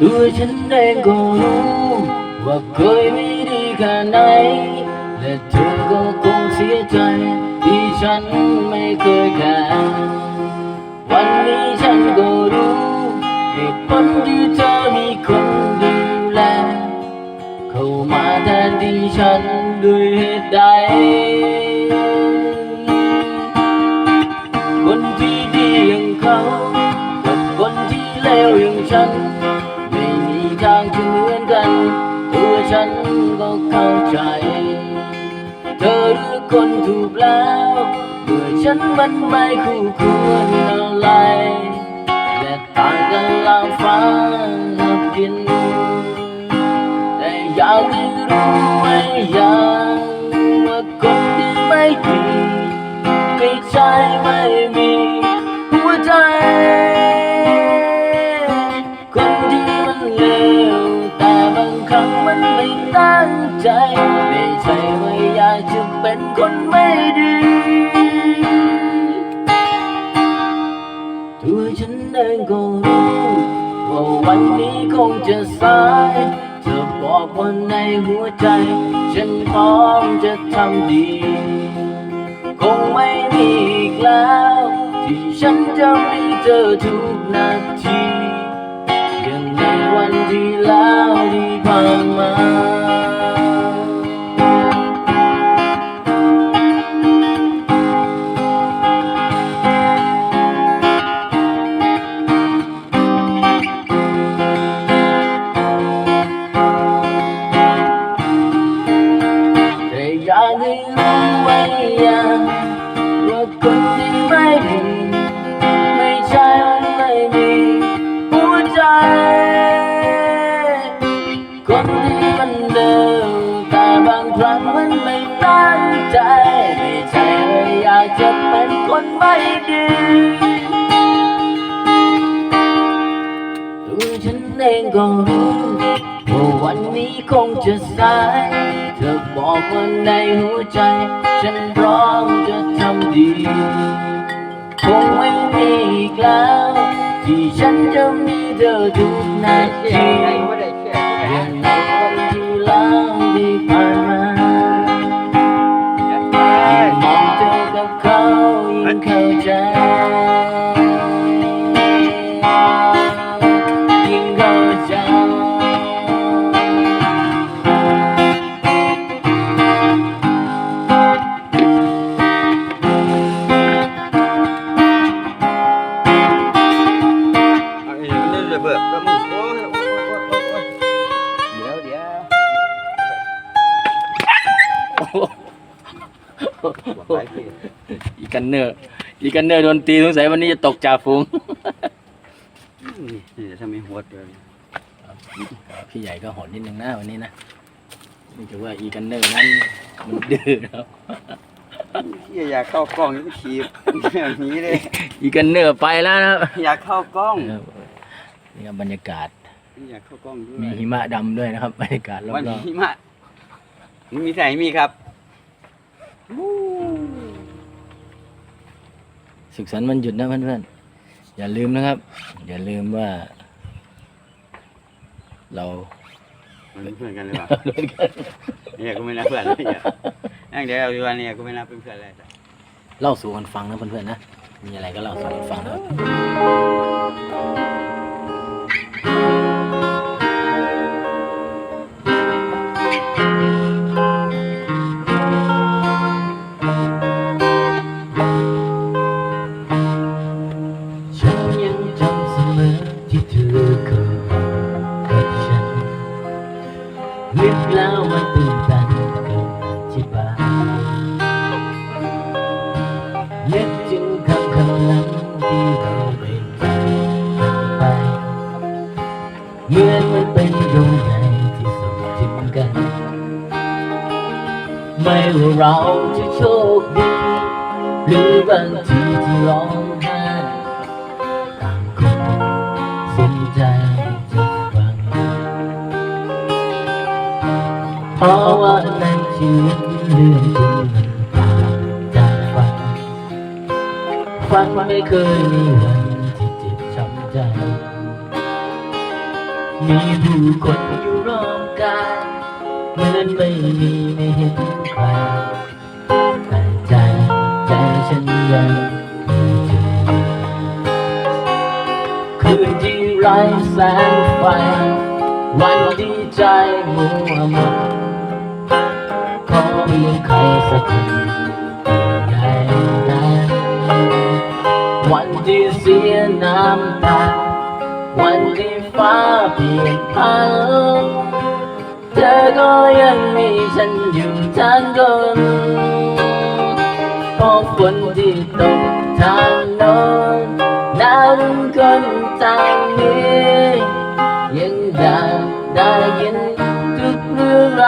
ตัวฉันเองก็รู้ว่าเคยไม่ดีแค่ไหนและเธอก็คงเสียใจ ที่ฉันไม่เคยแคร์วันนี้ฉันก็รู้เหตุผลที่เธอมีคนดูแลเข้ามาแทนที่ฉันด้วยเหตุใด คนที่ดีอย่างเขากับคนที่เลวอย่างฉัน เข้าใจ เธอหรือคนถูกแล้วเมื่อฉันมันไม่คู่ควรอะไรและต่างกันลางฟ้ากับดินแต่อยากให้รู้ไว้อย่าง องก็รู้ว่าวันนี้คงจะสายเธอบอกว่าในหัวใจ ฉันพร้อมจะทำดี คงไม่มีอีกแล้ว ที่ฉันจะมีเธอทุกนาทีอย่างในวันที่แล้วที่ผ่านมา คนที่มันเดิมแต่บางครั้งมันไม่ตั้งใจ ไม่ใช่อยากจะเป็นคนไม่ดีตัวฉันเองก็รู้ว่าวันนี้คงจะสาย เธอบอกว่าในหัวใจ ฉันพร้อมจะทำดี คงไม่มีอีกแล้ว ที่ฉันจะมีเธอทุกนาทีอย่างนี้ อกไปสิอีกันเนอร์อีกันเนอร์โดนตีสงสัยวันนี้จะตกจ่าฝูงนี่นี่ถ้ามีหัวเดินพี่ใหญ่ก็หอนนิดนึงนะวันนี้นะนี่ถือว่าอีกันเนอร์นั้นมันดื้อนะครับพี่อยากเข้ากล้องยังขีบแบบนี้เลยอีกันเนอร์ไปแล้วนะครับอยากเข้ากล้องนี่ครับบรรยากาศอยากเข้ากล้องด้วมียหิมะดำด้วยนะครับบรรยากาศรอบวันๆนี้มามันมีใส่มีครับ สุขสันต์วันหยุดนะเพื่อนๆ อย่าลืมนะครับ อย่าลืมว่า เรามันเป็นเพื่อนกันหรือเปล่าเล่นกันเนี่ยกูไม่นับเพื่อนเลยเนี่ยนั่งเดี๋ยวเอาดีวันเนี่ยกูไม่นับเป็นเพื่อนเลยเล่าสู่กันฟังนะเพื่อนๆนะ มีอะไรก็เล่าสู่กันฟังนะครับ แล้วมันตื่นตันเกินอธิบายนึกถึงคำคำนั้นที่เราได้จำไปเหมือนมันเป็นดวงใจที่ส่งถึงกัน ไม่ว่าเราจะโชคดี หรือบางทีที่ร้อง เพราะว่าในชีวิตเรื่องจริงมันต่างจากฝันฝันไม่เคยมีวันที่เจ็บช้ำใจ มีผู้คนอยู่รอบกายเหมือนไม่มีไม่เห็นใครแต่ใจใจฉันยังมีเธอคืนที่ไร้แสงไฟ วันที่ใจมัวมอง ขอเพีใครสักคนได้ไหมวันที่เสียน้ำตา วันที่ฟ้าเปลี่ยนพันเธอก็ยังมีฉันอยู่ทั้งคนพอฝนที่ตกทางโน้นหนาวถึงคนทางนี้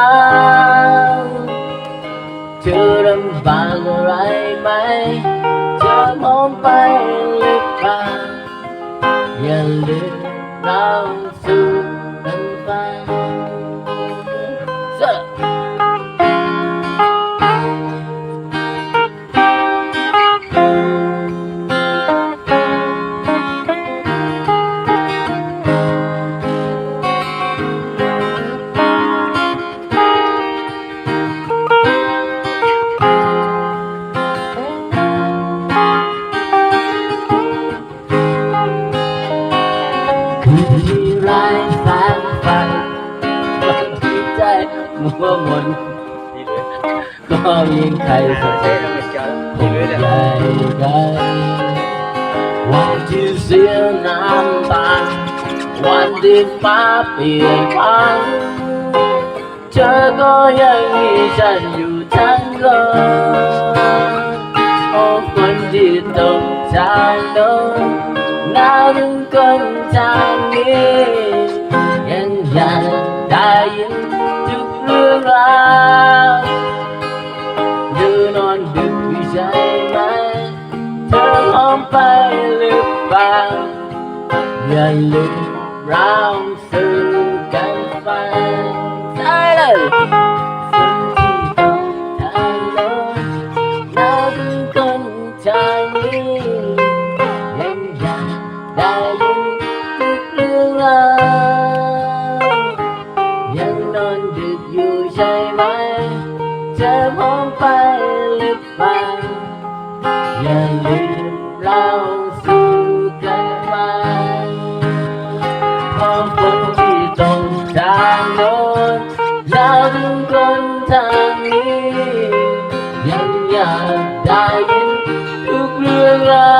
เธองราวเธอลำบากอะไรไหม เธอมองไปหรือเปล่าอย่าลืมเราสู่ ไร้แสงไฟวันที่ใจมัวมนดีเลยก็มีใครสักคเจ๊นเราไม่เจอคงใหแหละญ่กันวันที่เสียน้ำตาวันที่ฟ้าเปลี่ยนพันเธอก็ยังมีฉันอยู่ทั้งคนโอ้คนที่ตกทางโน้ นหนาวถึงคนจางนี้ยังอยากได้ยินทุกเรื่องราวเธอนอนดึกอยู่ใช่ไหมเธอหอมไปหรือเปล่าอย่าลืมเรา อย่าลืมเราสู่กันมาความฝนที่ตกทางโน้นหนาวถึงคนทางนี้ ยังอยากได้ยินทุกเรื่องราวเธอลำบากอะไรไหมเธอสู้ไหว